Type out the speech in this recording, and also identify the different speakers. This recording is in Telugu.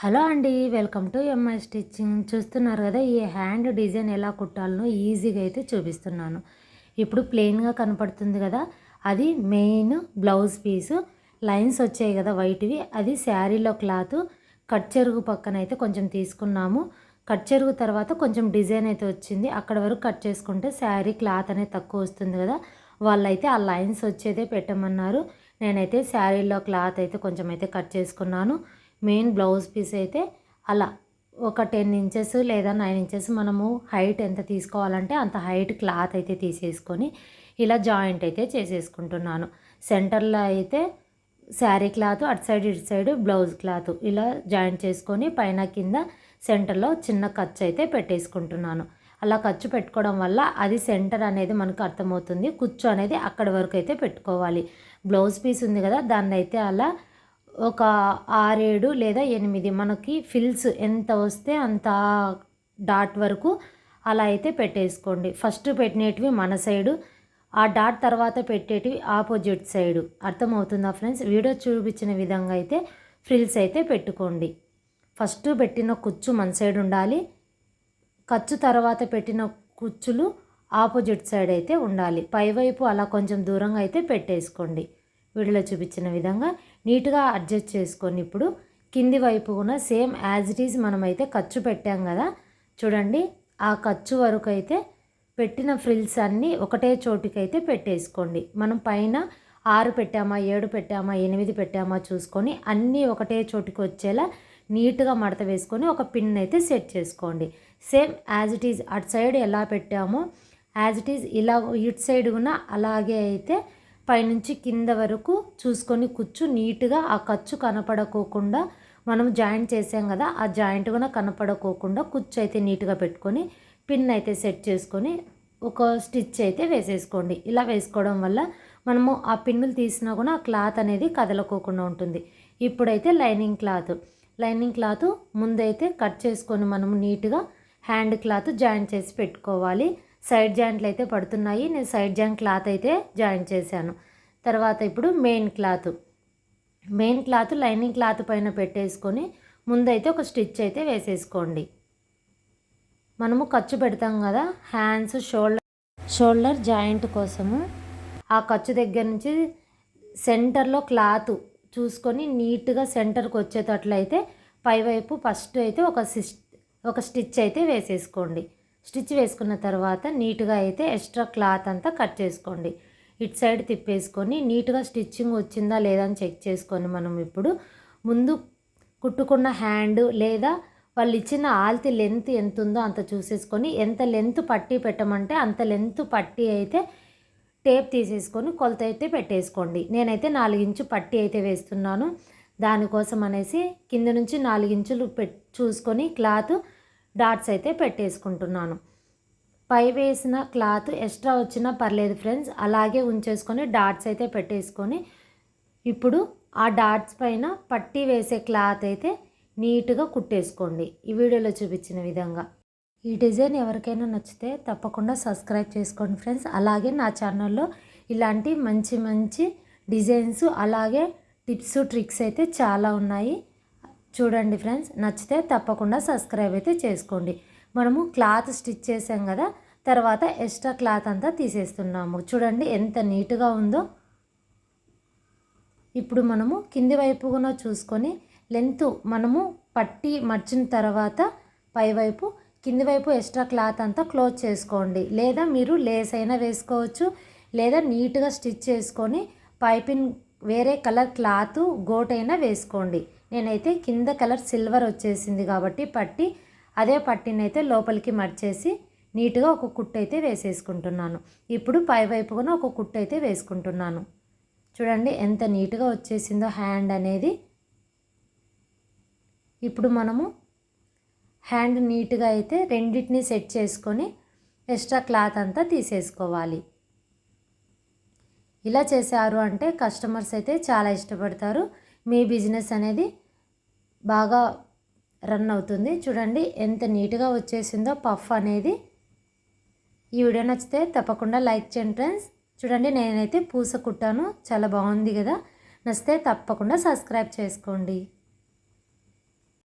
Speaker 1: హలో అండి వెల్కమ్ టు ఎంఐ స్టిచ్చింగ్. చూస్తున్నారు కదా ఈ హ్యాండ్ డిజైన్ ఎలా కుట్టాలనో ఈజీగా అయితే చూపిస్తున్నాను. ఇప్పుడు ప్లెయిన్గా కనపడుతుంది కదా అది మెయిన్ బ్లౌజ్ పీసు. లైన్స్ వచ్చాయి కదా వైట్వి అది శారీలో క్లాత్. కట్ చెరుగు పక్కన అయితే కొంచెం తీసుకున్నాము. కట్ చెరుగు తర్వాత కొంచెం డిజైన్ అయితే వచ్చింది. అక్కడ వరకు కట్ చేసుకుంటే శారీ క్లాత్ అనేది తక్కువ వస్తుంది కదా వాళ్ళైతే ఆ లైన్స్ వచ్చేదే పెట్టమన్నారు. నేనైతే శారీలో క్లాత్ అయితే కొంచెం అయితే కట్ చేసుకున్నాను. మెయిన్ బ్లౌజ్ పీస్ అయితే అలా ఒక టెన్ ఇంచెస్ లేదా నైన్ ఇంచెస్ మనము హైట్ ఎంత తీసుకోవాలంటే అంత హైట్ క్లాత్ అయితే తీసేసుకొని ఇలా జాయింట్ అయితే చేసేసుకుంటున్నాను. సెంటర్లో అయితే శారీ క్లాత్ అటు సైడ్ ఇటు సైడ్ బ్లౌజ్ క్లాత్ ఇలా జాయింట్ చేసుకొని పైన కింద సెంటర్లో చిన్న ఖర్చు అయితే పెట్టేసుకుంటున్నాను. అలా ఖర్చు పెట్టుకోవడం వల్ల అది సెంటర్ అనేది మనకు అర్థమవుతుంది. కుచ్చు అనేది అక్కడి వరకు అయితే పెట్టుకోవాలి. బ్లౌజ్ పీస్ ఉంది కదా దాన్ని అయితే అలా ఒక ఆరేడు లేదా ఎనిమిది మనకి ఫిల్స్ ఎంత వస్తే అంత డాట్ వరకు అలా అయితే పెట్టేసుకోండి. ఫస్ట్ పెట్టినటివి మన సైడు ఆ డాట్ తర్వాత పెట్టేటివి ఆపోజిట్ సైడు. అర్థమవుతుందా ఫ్రెండ్స్? వీడియో చూపించిన విధంగా అయితే ఫ్రిల్స్ అయితే పెట్టుకోండి. ఫస్ట్ పెట్టిన కుచ్చు మన సైడ్ ఉండాలి. ఖర్చు తర్వాత పెట్టిన కుచ్చులు ఆపోజిట్ సైడ్ అయితే ఉండాలి. పైవైపు అలా కొంచెం దూరంగా అయితే పెట్టేసుకోండి. వీడియోలో చూపించిన విధంగా నీట్గా అడ్జస్ట్ చేసుకొని ఇప్పుడు కింది వైపు కూడా సేమ్ యాజ్ ఇట్ ఈజ్ మనమైతే ఖర్చు పెట్టాం కదా చూడండి. ఆ ఖర్చు వరకు అయితే పెట్టిన ఫ్రిల్స్ అన్నీ ఒకటే చోటుకైతే పెట్టేసుకోండి. మనం పైన ఆరు పెట్టామా ఏడు పెట్టామా ఎనిమిది పెట్టామా చూసుకొని అన్నీ ఒకటే చోటుకి వచ్చేలా నీట్గా మడత వేసుకొని ఒక పిన్ అయితే సెట్ చేసుకోండి. సేమ్ యాజ్ ఇట్ ఈజ్ అటు సైడ్ ఎలా పెట్టామో యాజ్ ఇట్ ఈజ్ ఇలా ఇటు సైడ్ కూడా అలాగే అయితే పైనుంచి కింద వరకు చూసుకొని కుచ్చు నీట్గా ఆ ఖర్చు కనపడకోకుండా మనం జాయింట్ చేసాం కదా ఆ జాయింట్ కూడా కనపడకోకుండా కుచ్చు అయితే నీట్గా పెట్టుకొని పిన్ అయితే సెట్ చేసుకొని ఒక స్టిచ్ అయితే వేసేసుకోండి. ఇలా వేసుకోవడం వల్ల మనము ఆ పిన్నులు తీసినా కూడా ఆ క్లాత్ అనేది కదలకోకుండా ఉంటుంది. ఇప్పుడైతే లైనింగ్ క్లాత్. లైనింగ్ క్లాత్ ముందైతే కట్ చేసుకొని మనము నీట్గా హ్యాండ్ క్లాత్ జాయింట్ చేసి పెట్టుకోవాలి. సైడ్ జాయింట్లు అయితే పడుతున్నాయి. నేను సైడ్ జాయింట్ క్లాత్ అయితే జాయింట్ చేశాను. తర్వాత ఇప్పుడు main cloth. Main cloth lining cloth పైన పెట్టేసుకొని ముందైతే ఒక స్టిచ్ అయితే వేసేసుకోండి. మనము ఖర్చు పెడతాం కదా హ్యాండ్స్ షోల్డర్ షోల్డర్ జాయింట్ కోసము ఆ ఖర్చు దగ్గర నుంచి సెంటర్లో క్లాత్ చూసుకొని నీట్గా సెంటర్కి వచ్చేటట్లయితే పైవైపు ఫస్ట్ అయితే ఒక సిస్ ఒక స్టిచ్ అయితే వేసేసుకోండి. స్టిచ్ వేసుకున్న తర్వాత నీట్గా అయితే ఎక్స్ట్రా క్లాత్ అంతా కట్ చేసుకోండి. ఇటు సైడ్ తిప్పేసుకొని నీట్గా స్టిచ్చింగ్ వచ్చిందా లేదా అని చెక్ చేసుకొని మనం ఇప్పుడు ముందు కుట్టుకున్న హ్యాండ్ లేదా వాళ్ళు ఇచ్చిన ఆల్తి లెంత్ ఎంత ఉందో అంత చూసేసుకొని ఎంత లెంత్ పట్టి పెట్టమంటే అంత లెంత్ పట్టి అయితే టేప్ తీసేసుకొని కొలత అయితే పెట్టేసుకోండి. నేనైతే నాలుగించు పట్టి అయితే వేస్తున్నాను. దానికోసం అనేసి కింద నుంచి నాలుగించులు పెట్ చూసుకొని క్లాత్ డాట్స్ అయితే పెట్టేసుకుంటున్నాను. పై వేసిన క్లాత్ ఎక్స్ట్రా వచ్చినా పర్లేదు ఫ్రెండ్స్. అలాగే ఉంచేసుకొని డాట్స్ అయితే పెట్టేసుకొని ఇప్పుడు ఆ డాట్స్ పైన పట్టి వేసే క్లాత్ అయితే నీట్గా కుట్టేసుకోండి. ఈ వీడియోలో చూపించిన విధంగా. ఈ డిజైన్ ఎవరికైనా నచ్చితే తప్పకుండా సబ్స్క్రైబ్ చేసుకోండి ఫ్రెండ్స్. అలాగే నా ఛానల్లో ఇలాంటి మంచి మంచి డిజైన్స్ అలాగే టిప్స్ ట్రిక్స్ అయితే చాలా ఉన్నాయి. చూడండి ఫ్రెండ్స్ నచ్చితే తప్పకుండా సబ్స్క్రైబ్ అయితే చేసుకోండి. మనము క్లాత్ స్టిచ్ చేసాం కదా తర్వాత ఎక్స్ట్రా క్లాత్ అంతా తీసేస్తున్నాము. చూడండి ఎంత నీట్గా ఉందో. ఇప్పుడు మనము కింది వైపున చూసుకొని లెంత్ మనము పట్టి మర్చిన తర్వాత పైవైపు కింది వైపు ఎక్స్ట్రా క్లాత్ అంతా క్లోజ్ చేసుకోండి. లేదా మీరు లేస్ అయినా వేసుకోవచ్చు లేదా నీట్గా స్టిచ్ చేసుకొని పైపింగ్ వేరే కలర్ క్లాత్ గోటైనా వేసుకోండి. నేనైతే కింద కలర్ సిల్వర్ వచ్చేసింది కాబట్టి పట్టి అదే పట్టినైతే లోపలికి మర్చేసి నీట్గా ఒక కుట్టు అయితే వేసేసుకుంటున్నాను. ఇప్పుడు పై కూడా ఒక కుట్టు అయితే వేసుకుంటున్నాను. చూడండి ఎంత నీట్గా వచ్చేసిందో హ్యాండ్ అనేది. ఇప్పుడు మనము హ్యాండ్ నీట్గా అయితే రెండింటిని సెట్ చేసుకొని ఎక్స్ట్రా క్లాత్ అంతా తీసేసుకోవాలి. ఇలా చేశారు అంటే కస్టమర్స్ అయితే చాలా ఇష్టపడతారు. మీ బిజినెస్ అనేది బాగా రన్ అవుతుంది. చూడండి ఎంత నీట్గా వచ్చేసిందో పఫ్ అనేది. ఈ వీడియో నచ్చితే తప్పకుండా లైక్ చేయండి ఫ్రెండ్స్. చూడండి నేనైతే పూస కుట్టాను. చాలా బాగుంది కదా. నచ్చితే తప్పకుండా సబ్స్క్రైబ్ చేసుకోండి.